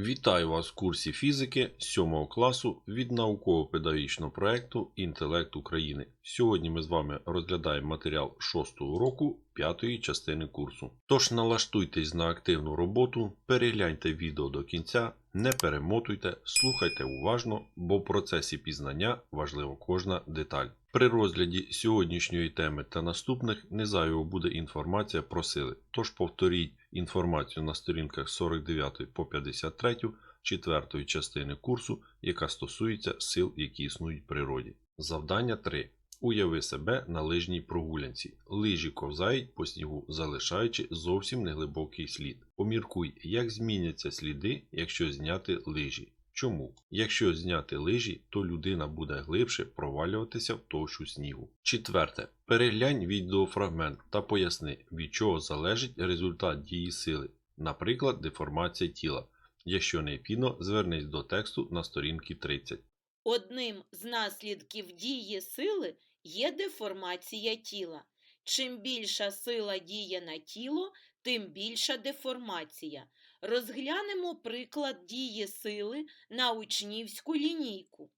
Вітаю вас в курсі фізики 7 класу від науково-педагогічного проєкту Інтелект України. Сьогодні ми з вами розглядаємо матеріал 6 уроку 5 частини курсу. Тож налаштуйтесь на активну роботу, перегляньте відео до кінця, не перемотуйте, слухайте уважно, бо в процесі пізнання важлива кожна деталь. При розгляді сьогоднішньої теми та наступних незайво буде інформація про сили. Тож повторіть інформацію на сторінках 49 по 53 четвертої частини курсу, яка стосується сил, які існують в природі. Завдання 3. Уяви себе на лижній прогулянці. Лижі ковзають по снігу, залишаючи зовсім неглибокий слід. Поміркуй, як зміняться сліди, якщо зняти лижі. Чому? Якщо зняти лижі, то людина буде глибше провалюватися в товщу снігу. Четверте. Переглянь відеофрагмент та поясни, від чого залежить результат дії сили, наприклад, деформація тіла. Якщо необхідно, звернись до тексту на сторінці 30. Одним з наслідків дії сили є деформація тіла. Чим більша сила діє на тіло, тим більша деформація. Розглянемо приклад дії сили на учнівську лінійку.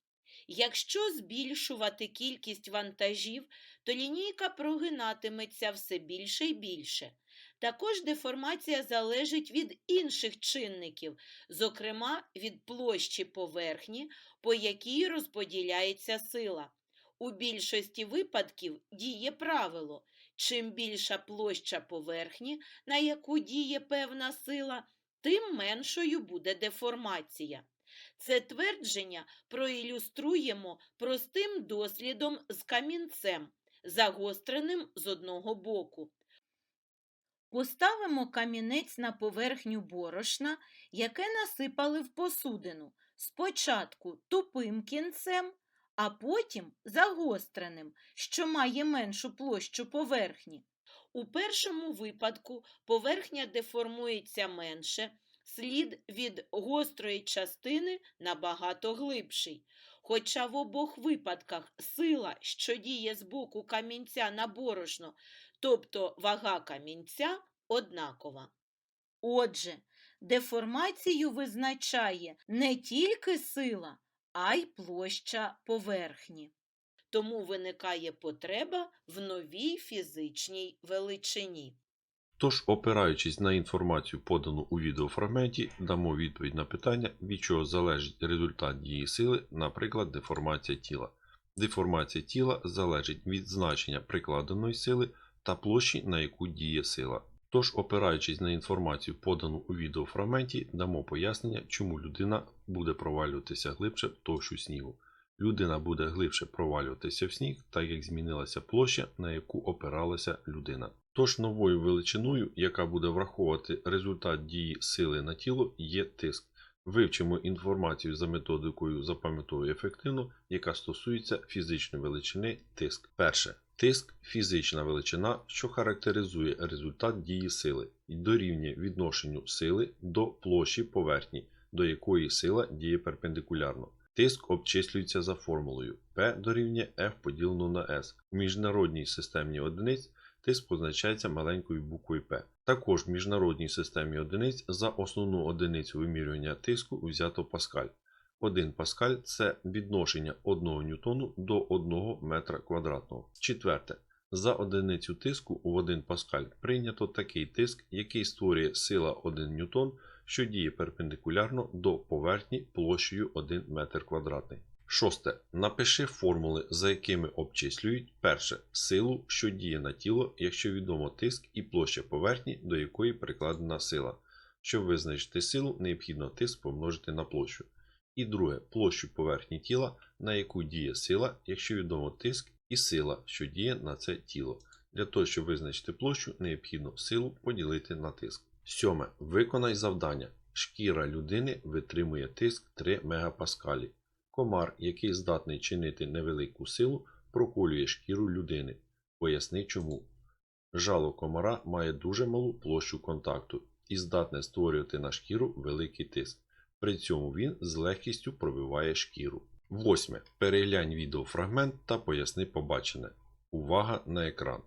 Якщо збільшувати кількість вантажів, то лінійка прогинатиметься все більше і більше. Також деформація залежить від інших чинників, зокрема від площі поверхні, по якій розподіляється сила. У більшості випадків діє правило: чим більша площа поверхні, на яку діє певна сила, тим меншою буде деформація. Це твердження проілюструємо простим дослідом з камінцем, загостреним з одного боку. Поставимо камінець на поверхню борошна, яке насипали в посудину, спочатку тупим кінцем, а потім загостреним, що має меншу площу поверхні. У першому випадку поверхня деформується менше, слід від гострої частини набагато глибший. Хоча в обох випадках сила, що діє з боку камінця на борошно, тобто вага камінця, однакова. Отже, деформацію визначає не тільки сила, а й площа поверхні. Тому виникає потреба в новій фізичній величині. Тож, опираючись на інформацію, подану у відеофрагменті, дамо відповідь на питання, від чого залежить результат дії сили, наприклад, деформація тіла. Деформація тіла залежить від значення прикладеної сили та площі, на яку діє сила. Тож, опираючись на інформацію, подану у відеофрагменті, дамо пояснення, чому людина буде провалюватися глибше в товщу снігу. Людина буде глибше провалюватися в сніг, так як змінилася площа, на яку опиралася людина. Тож новою величиною, яка буде враховувати результат дії сили на тіло, є тиск. Вивчимо інформацію за методикою запам'ятовую ефективно, яка стосується фізичної величини тиск. Перше. Тиск фізична величина, що характеризує результат дії сили і дорівнює відношенню сили до площі поверхні, до якої сила діє перпендикулярно. Тиск обчислюється за формулою P дорівнює F поділено на S. У міжнародній системі одиниць тиск позначається маленькою буквою P. Також в міжнародній системі одиниць за основну одиницю вимірювання тиску взято паскаль. 1 паскаль це відношення 1 ньютону до 1 метра квадратного. Четверте. За одиницю тиску в 1 паскаль прийнято такий тиск, який створює сила 1 ньютон, що діє перпендикулярно до поверхні площею 1 метр квадратний. Шосте. Напиши формули, за якими обчислюють перше силу, що діє на тіло, якщо відомо тиск і площа поверхні, до якої прикладена сила. Щоб визначити силу, необхідно тиск помножити на площу. І друге площу поверхні тіла, на яку діє сила, якщо відомо тиск і сила, що діє на це тіло. Для того, щоб визначити площу, необхідно силу поділити на тиск. Сьоме. Виконай завдання. Шкіра людини витримує тиск 3 мегапаскалі. Комар, який здатний чинити невелику силу, проколює шкіру людини. Поясни чому. Жало комара має дуже малу площу контакту і здатне створювати на шкіру великий тиск. При цьому він з легкістю пробиває шкіру. Восьме. Переглянь відеофрагмент та поясни побачене. Увага на екран.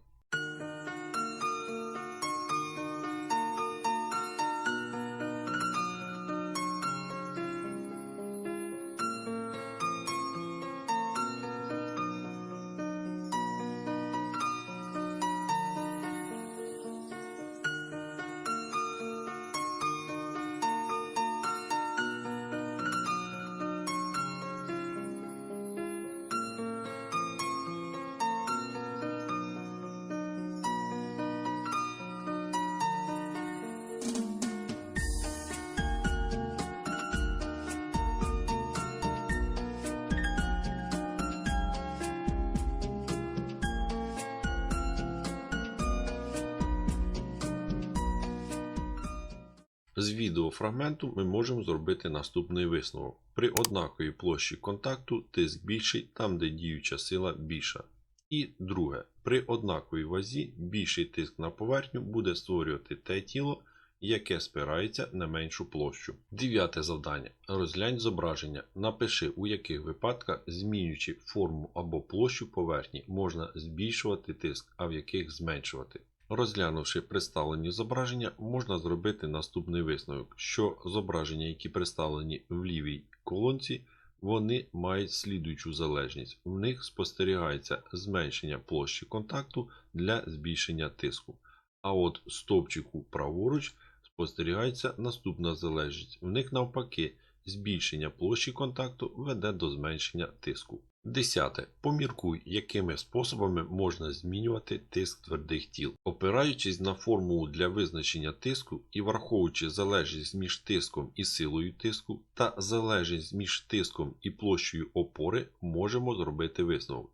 З відеофрагменту ми можемо зробити наступний висновок. При однаковій площі контакту тиск більший там, де діюча сила більша. І друге, при однаковій вазі більший тиск на поверхню буде створювати те тіло, яке спирається на меншу площу. Дев'яте завдання. Розглянь зображення. Напиши, у яких випадках, змінюючи форму або площу поверхні, можна збільшувати тиск, а в яких зменшувати. Розглянувши представлені зображення, можна зробити наступний висновок, що зображення, які представлені в лівій колонці, вони мають слідуючу залежність. В них спостерігається зменшення площі контакту для збільшення тиску. А от стовпчику праворуч спостерігається наступна залежність. В них навпаки, збільшення площі контакту веде до зменшення тиску. Десяте. Поміркуй, якими способами можна змінювати тиск твердих тіл. Опираючись на формулу для визначення тиску і враховуючи залежність між тиском і силою тиску та залежність між тиском і площею опори, можемо зробити висновок.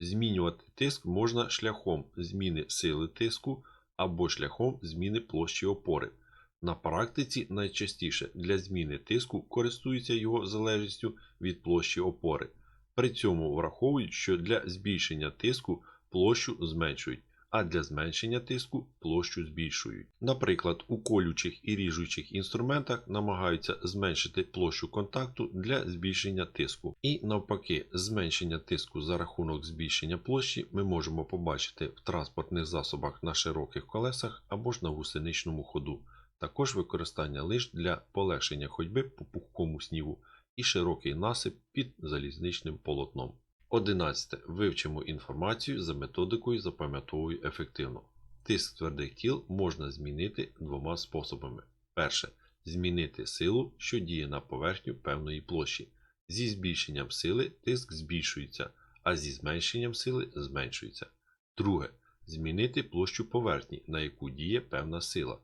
Змінювати тиск можна шляхом зміни сили тиску або шляхом зміни площі опори. На практиці найчастіше для зміни тиску користуються його залежністю від площі опори. При цьому враховують, що для збільшення тиску площу зменшують, а для зменшення тиску площу збільшують. Наприклад, у колючих і ріжучих інструментах намагаються зменшити площу контакту для збільшення тиску. І навпаки, зменшення тиску за рахунок збільшення площі ми можемо побачити в транспортних засобах на широких колесах або ж на гусеничному ходу. Також використання лиж для полегшення ходьби по пухкому снігу і широкий насип під залізничним полотном. 11. Вивчимо інформацію за методикою запам'ятовуй ефективно. Тиск твердих тіл можна змінити двома способами. Перше. Змінити силу, що діє на поверхню певної площі. Зі збільшенням сили тиск збільшується, а зі зменшенням сили зменшується. Друге. Змінити площу поверхні, на яку діє певна сила.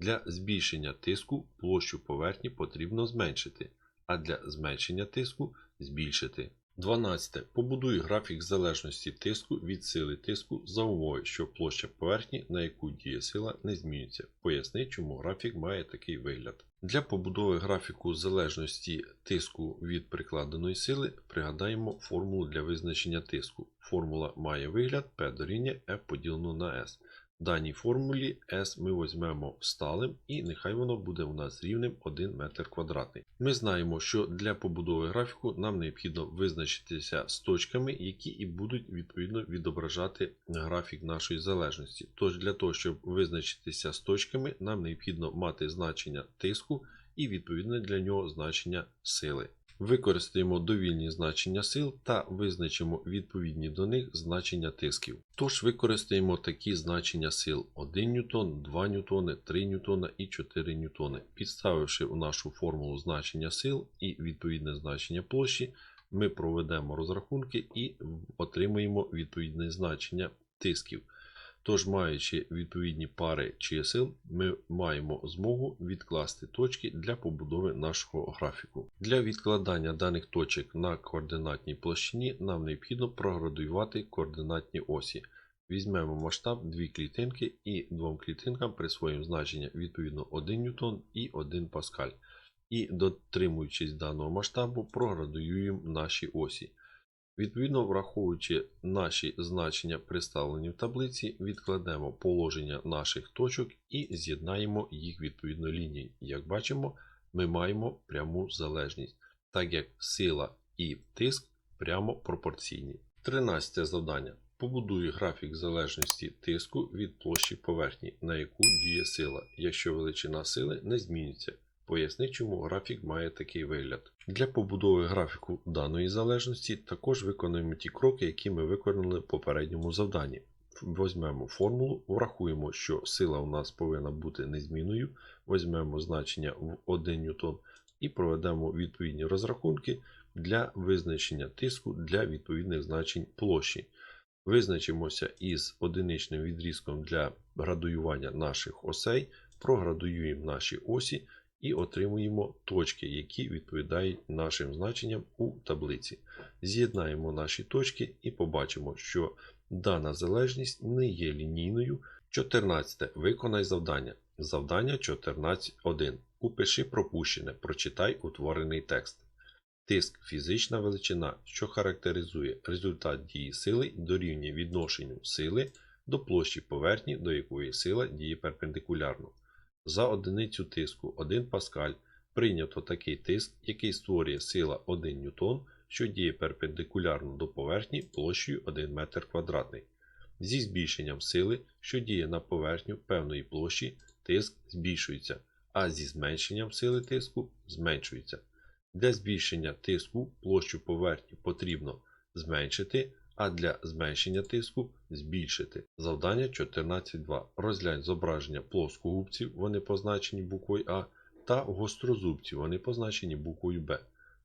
Для збільшення тиску площу поверхні потрібно зменшити, а для зменшення тиску збільшити. 12. Побудуй графік залежності тиску від сили тиску за умови, що площа поверхні, на яку діє сила, не змінюється. Поясни, чому графік має такий вигляд. Для побудови графіку залежності тиску від прикладеної сили пригадаємо формулу для визначення тиску. Формула має вигляд P дорівнює F поділено на S. Даній формулі S ми візьмемо сталим і нехай воно буде у нас рівним 1 метр квадратний. Ми знаємо, що для побудови графіку нам необхідно визначитися з точками, які і будуть відповідно відображати графік нашої залежності. Тож для того, щоб визначитися з точками, нам необхідно мати значення тиску і відповідне для нього значення сили. Використаємо довільні значення сил та визначимо відповідні до них значення тисків. Тож використаємо такі значення сил 1 ньютон, 2 ньютони, 3 ньютона і 4 ньютони. Підставивши у нашу формулу значення сил і відповідне значення площі, ми проведемо розрахунки і отримаємо відповідне значення тисків. Тож, маючи відповідні пари чисел, ми маємо змогу відкласти точки для побудови нашого графіку. Для відкладання даних точок на координатній площині нам необхідно проградуювати координатні осі. Візьмемо масштаб дві клітинки і двом клітинкам присвоїмо значення відповідно 1 ньютон і 1 паскаль. І дотримуючись даного масштабу, проградуємо наші осі. Відповідно, враховуючи наші значення, представлені в таблиці, відкладемо положення наших точок і з'єднаємо їх відповідно лінії. Як бачимо, ми маємо пряму залежність, так як сила і тиск прямо пропорційні. 13 завдання. Побудуй графік залежності тиску від площі поверхні, на яку діє сила, якщо величина сили не змінюється. Поясни, чому графік має такий вигляд. Для побудови графіку даної залежності також виконуємо ті кроки, які ми виконали в попередньому завданні. Візьмемо формулу, врахуємо, що сила у нас повинна бути незмінною, візьмемо значення в 1 ньютон і проведемо відповідні розрахунки для визначення тиску для відповідних значень площі. Визначимося із одиничним відрізком для градуювання наших осей, проградуюємо наші осі і отримуємо точки, які відповідають нашим значенням у таблиці. З'єднаємо наші точки і побачимо, що дана залежність не є лінійною. 14. Виконай завдання. Завдання 14.1. Упиши пропущене. Прочитай утворений текст. Тиск фізична величина, що характеризує результат дії сили дорівнює відношенню сили до площі поверхні, до якої сила діє перпендикулярно. За одиницю тиску 1 паскаль прийнято такий тиск, який створює сила 1 ньютон, що діє перпендикулярно до поверхні площею 1 метр квадратний. Зі збільшенням сили, що діє на поверхню певної площі, тиск збільшується, а зі зменшенням сили тиску зменшується. Для збільшення тиску площу поверхні потрібно зменшити, а для зменшення тиску збільшити. Завдання 14.2. Розглянь зображення плоскогубців, вони позначені буквою А, та гострозубців, вони позначені буквою Б.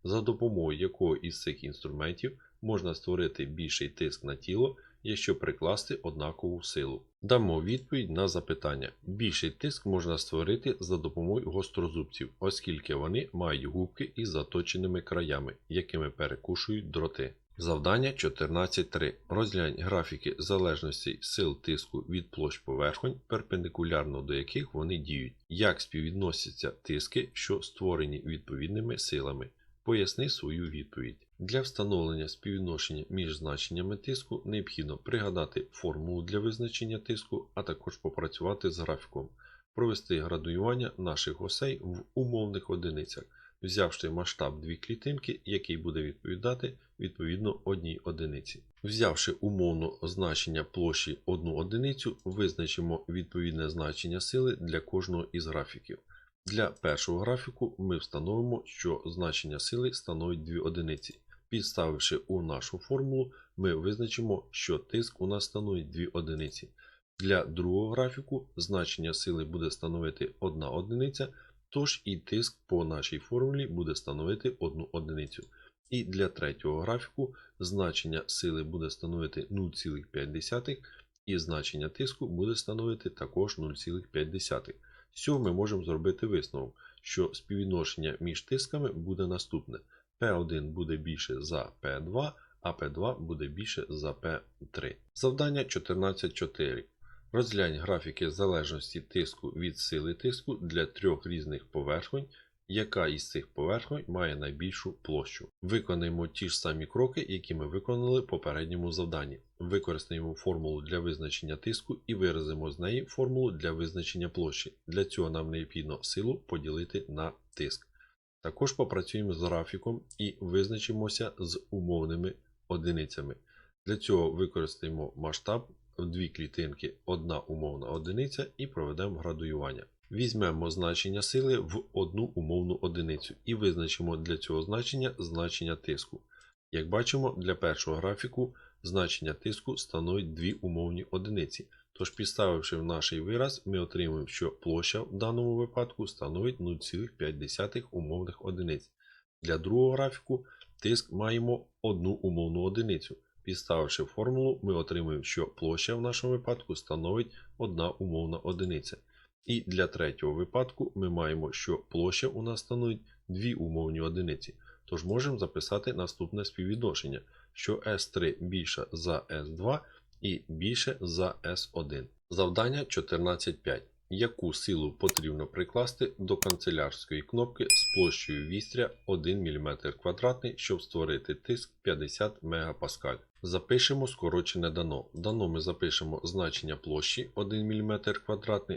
За допомогою якого із цих інструментів можна створити більший тиск на тіло, якщо прикласти однакову силу. Дамо відповідь на запитання. Більший тиск можна створити за допомогою гострозубців, оскільки вони мають губки із заточеними краями, якими перекушують дроти. Завдання 14.3. Розглянь графіки залежності сил тиску від площ поверхонь, перпендикулярно до яких вони діють. Як співвідносяться тиски, що створені відповідними силами. Поясни свою відповідь. Для встановлення співвідношення між значеннями тиску необхідно пригадати формулу для визначення тиску, а також попрацювати з графіком, провести градуювання наших осей в умовних одиницях, взявши масштаб дві клітинки, який буде відповідати відповідно одній одиниці. Взявши умовно значення площі одну одиницю, визначимо відповідне значення сили для кожного із графіків. Для першого графіку ми встановимо, що значення сили становить 2 одиниці. Підставивши у нашу формулу, ми визначимо, що тиск у нас становить 2 одиниці. Для другого графіку значення сили буде становити 1 одиниця, тож і тиск по нашій формулі буде становити 1 одиницю. І для третього графіку значення сили буде становити 0,5 і значення тиску буде становити також 0,5. З цього ми можемо зробити висновок, що співвідношення між тисками буде наступне. P1 буде більше за P2, а P2 буде більше за P3. Завдання 14.4. Розглянь графіки залежності тиску від сили тиску для трьох різних поверхонь, яка із цих поверхонь має найбільшу площу. Виконаємо ті ж самі кроки, які ми виконали в попередньому завданні. Використаємо формулу для визначення тиску і виразимо з неї формулу для визначення площі. Для цього нам необхідно силу поділити на тиск. Також попрацюємо з графіком і визначимося з умовними одиницями. Для цього використаємо масштаб дві клітинки, одна умовна одиниця і проведемо градуювання. Візьмемо значення сили в одну умовну одиницю і визначимо для цього значення значення тиску. Як бачимо, для першого графіку значення тиску становить дві умовні одиниці. Тож, підставивши в наш вираз, ми отримуємо, що площа в даному випадку становить 0,5 умовних одиниць. Для другого графіку тиск маємо одну умовну одиницю. Підставивши формулу, ми отримуємо, що площа в нашому випадку становить одна умовна одиниця. І для третього випадку ми маємо, що площа у нас становить дві умовні одиниці. Тож можемо записати наступне співвідношення, що S3 більше за S2 і більше за S1. Завдання 14.5. Яку силу потрібно прикласти до канцелярської кнопки з площею вістря 1 мм щоб створити тиск 50 МПа? Запишемо скорочене дано. Дано ми запишемо значення площі 1 мм.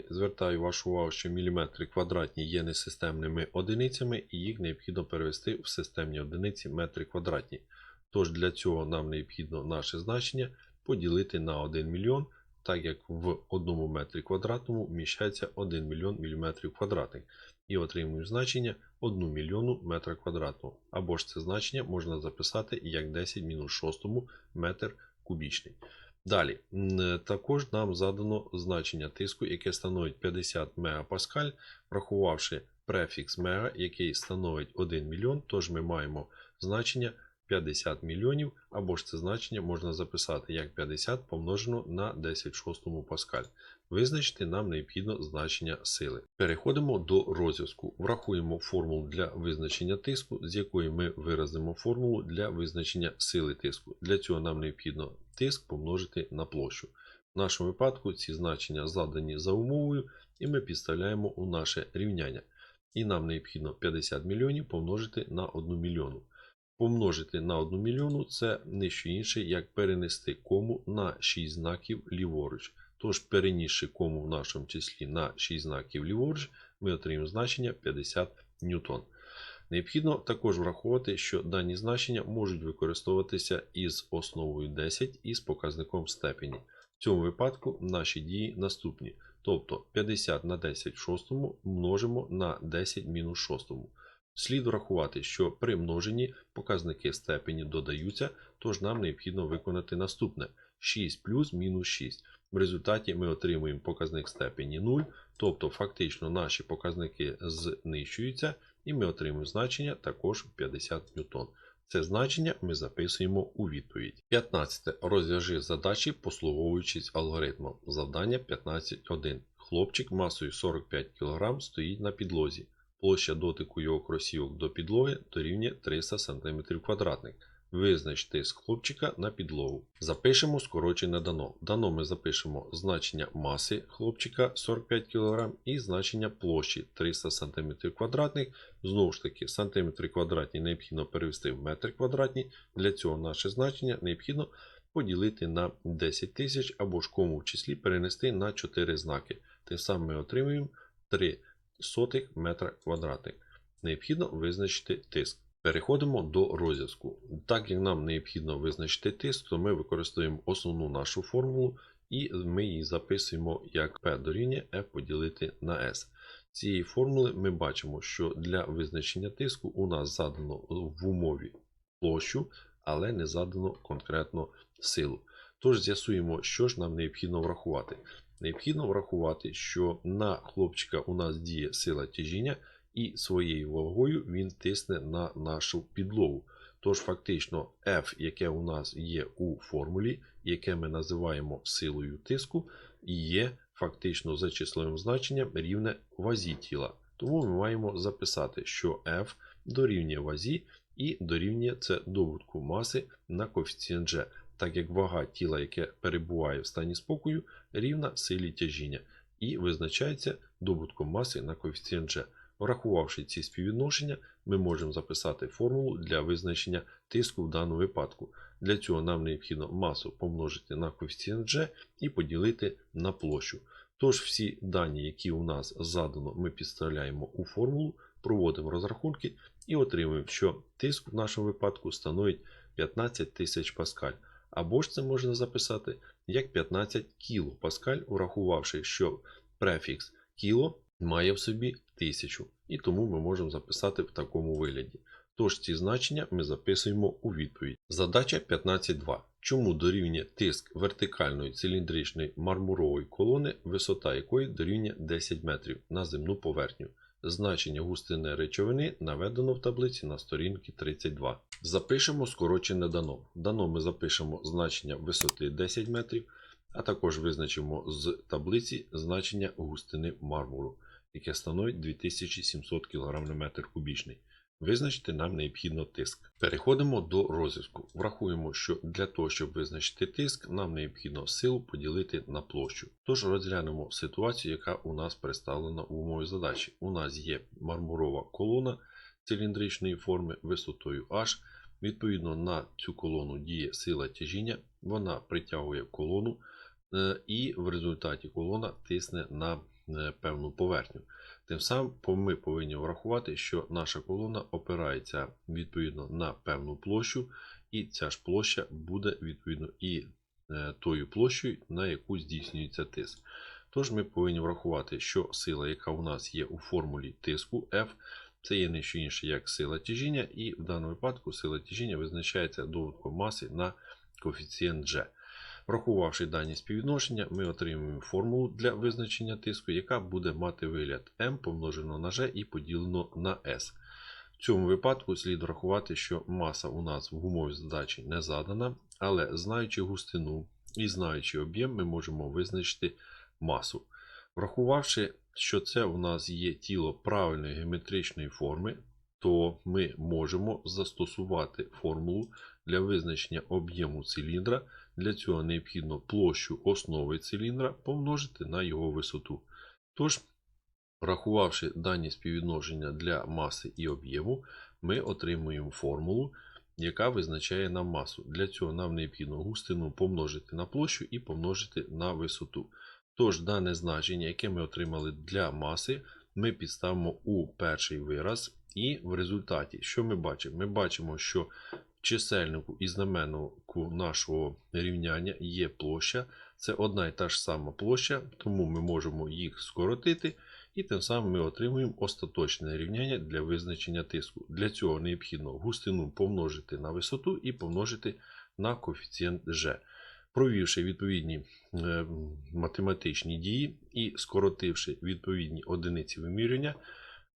Звертаю вашу увагу, що міліметри квадратні є несистемними одиницями і їх необхідно перевести в системні одиниці метри квадратні. Тож для цього нам необхідно наше значення поділити на 1 мільйон, так як в 1 метрі квадратному вміщається 1 мільйон міліметрів квадратних. І отримуємо значення 1 мільйону метра квадратного. Або ж це значення можна записати як 10 мінус 6 метр кубічний. Далі, також нам задано значення тиску, яке становить 50 МПа, врахувавши префікс мега, який становить 1 мільйон, тож ми маємо значення 50 мільйонів, або ж це значення можна записати як 50 помножено на 10 шостому паскаль. Визначити нам необхідно значення сили. Переходимо до розв'язку. Врахуємо формулу для визначення тиску, з якої ми виразимо формулу для визначення сили тиску. Для цього нам необхідно тиск помножити на площу. В нашому випадку ці значення задані за умовою, і ми підставляємо у наше рівняння. І нам необхідно 50 мільйонів помножити на 1 мільйону. Помножити на 1 мільйону це не що інше, як перенести кому на 6 знаків ліворуч. Тож, перенісши кому в нашому числі на 6 знаків ліворуч, ми отримаємо значення 50 ньютон. Необхідно також враховувати, що дані значення можуть використовуватися із основою 10 і з показником степені. В цьому випадку наші дії наступні. Тобто 50 на 10 в шостому множимо на 10 мінус шостому. Слід врахувати, що при множенні показники степені додаються, тож нам необхідно виконати наступне 6 плюс мінус 6. В результаті ми отримуємо показник степені 0, тобто фактично наші показники знищуються, і ми отримуємо значення також 50 ньютон. Це значення ми записуємо у відповідь. 15. Розв'яжи задачі, послуговуючись алгоритмом. Завдання 15.1. Хлопчик масою 45 кг стоїть на підлозі. Площа дотику його кросівок до підлоги дорівнює 300 см. Визнач тиск хлопчика на підлогу. Запишемо скорочене дано. Дано ми запишемо значення маси хлопчика 45 кг і значення площі 300 см. Знову ж таки, сантиметри квадратні необхідно перевести в метр квадратні. Для цього наше значення необхідно поділити на 10 тисяч або ж кому в числі перенести на 4 знаки. Тим самим ми отримуємо 3 сотих метра квадратних. Необхідно визначити тиск. Переходимо до розв'язку. Так як нам необхідно визначити тиск, то ми використовуємо основну нашу формулу і ми її записуємо як P дорівнює F поділити на S. Цієї формули ми бачимо, що для визначення тиску у нас задано в умові площу, але не задано конкретно силу. Тож з'ясуємо, що ж нам необхідно врахувати. Необхідно врахувати, що на хлопчика у нас діє сила тяжіння, і своєю вагою він тисне на нашу підлогу. Тож, фактично, F, яке у нас є у формулі, яке ми називаємо силою тиску, є фактично за числовим значенням рівне вазі тіла. Тому ми маємо записати, що F дорівнює вазі і дорівнює це добутку маси на коефіцієнт G, так як вага тіла, яке перебуває в стані спокою, рівна силі тяжіння, і визначається добутком маси на коефіцієнт G. Врахувавши ці співвідношення, ми можемо записати формулу для визначення тиску в даному випадку. Для цього нам необхідно масу помножити на коефіцієнт G і поділити на площу. Тож всі дані, які у нас задано, ми підставляємо у формулу, проводимо розрахунки і отримуємо, що тиск в нашому випадку становить 15 тисяч паскаль. Або ж це можна записати як 15 кілопаскаль, урахувавши, що префікс кіло має в собі 1000, і тому ми можемо записати в такому вигляді. Тож ці значення ми записуємо у відповідь. Задача 15.2. Чому дорівнює тиск вертикальної циліндричної мармурової колони, висота якої дорівнює 10 метрів на земну поверхню? Значення густини речовини наведено в таблиці на сторінці 32. Запишемо скорочене дано. Дано ми запишемо значення висоти 10 метрів, а також визначимо з таблиці значення густини мармуру, яке становить 2700 кг на метр кубічний. Визначити нам необхідно тиск. Переходимо до розв'язку. Врахуємо, що для того, щоб визначити тиск, нам необхідно силу поділити на площу. Тож розглянемо ситуацію, яка у нас представлена в умові задачі. У нас є мармурова колона циліндричної форми висотою H. Відповідно на цю колону діє сила тяжіння, вона притягує колону, е, і в результаті колона тисне на е, певну поверхню. Тим самим ми повинні врахувати, що наша колона опирається відповідно на певну площу, і ця ж площа буде відповідно і е, тою площею, на яку здійснюється тиск. Тож ми повинні врахувати, що сила, яка у нас є у формулі тиску F, це є не що інше, як сила тяжіння, і в даному випадку сила тяжіння визначається доводком маси на коефіцієнт G. Врахувавши дані співвідношення, ми отримуємо формулу для визначення тиску, яка буде мати вигляд m помножено на g і поділено на s. В цьому випадку слід врахувати, що маса у нас в умові задачі не задана, але знаючи густину і знаючи об'єм, ми можемо визначити масу. Врахувавши, що це у нас є тіло правильної геометричної форми, то ми можемо застосувати формулу для визначення об'єму циліндра Для цього необхідно площу основи циліндра помножити на його висоту. Тож, Врахувавши дані співвідношення для маси і об'єму, ми отримуємо формулу, яка визначає нам масу. Для цього нам необхідно густину помножити на площу і помножити на висоту. Тож дане значення, яке ми отримали для маси, ми підставимо у перший вираз, і в результаті, що ми бачимо? Ми бачимо, що чисельнику і знаменнику нашого рівняння є площа. Це одна і та ж сама площа, тому ми можемо їх скоротити. І тим самим ми отримуємо остаточне рівняння для визначення тиску. Для цього необхідно густину помножити на висоту і помножити на коефіцієнт G. Провівши відповідні е, математичні дії і скоротивши відповідні одиниці вимірювання,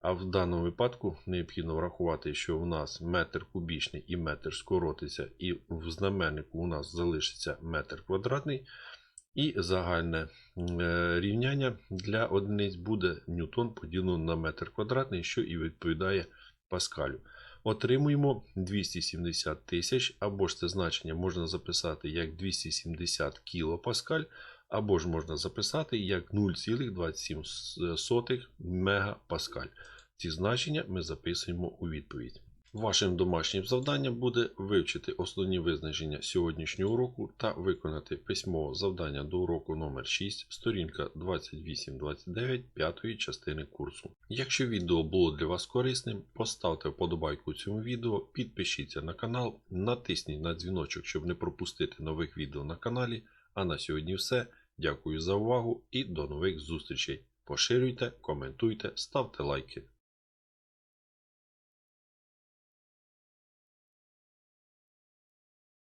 а в даному випадку необхідно врахувати, що у нас метр кубічний і метр скоротиться, і в знаменнику у нас залишиться метр квадратний. І загальне е, рівняння для одиниць буде ньютон поділено на метр квадратний, що і відповідає паскалю. Отримуємо 270 тисяч, або ж це значення можна записати як 270 кілопаскаль, або ж можна записати як 0,27 мегапаскаль. Ці значення ми записуємо у відповідь. Вашим домашнім завданням буде вивчити основні визначення сьогоднішнього уроку та виконати письмове завдання до уроку номер 6, сторінка 28-29 п'ятої частини курсу. Якщо відео було для вас корисним, поставте вподобайку цьому відео, підпишіться на канал, натисніть на дзвіночок, щоб не пропустити нових відео на каналі. А на сьогодні все. Дякую за увагу і до нових зустрічей. Поширюйте, коментуйте, ставте лайки.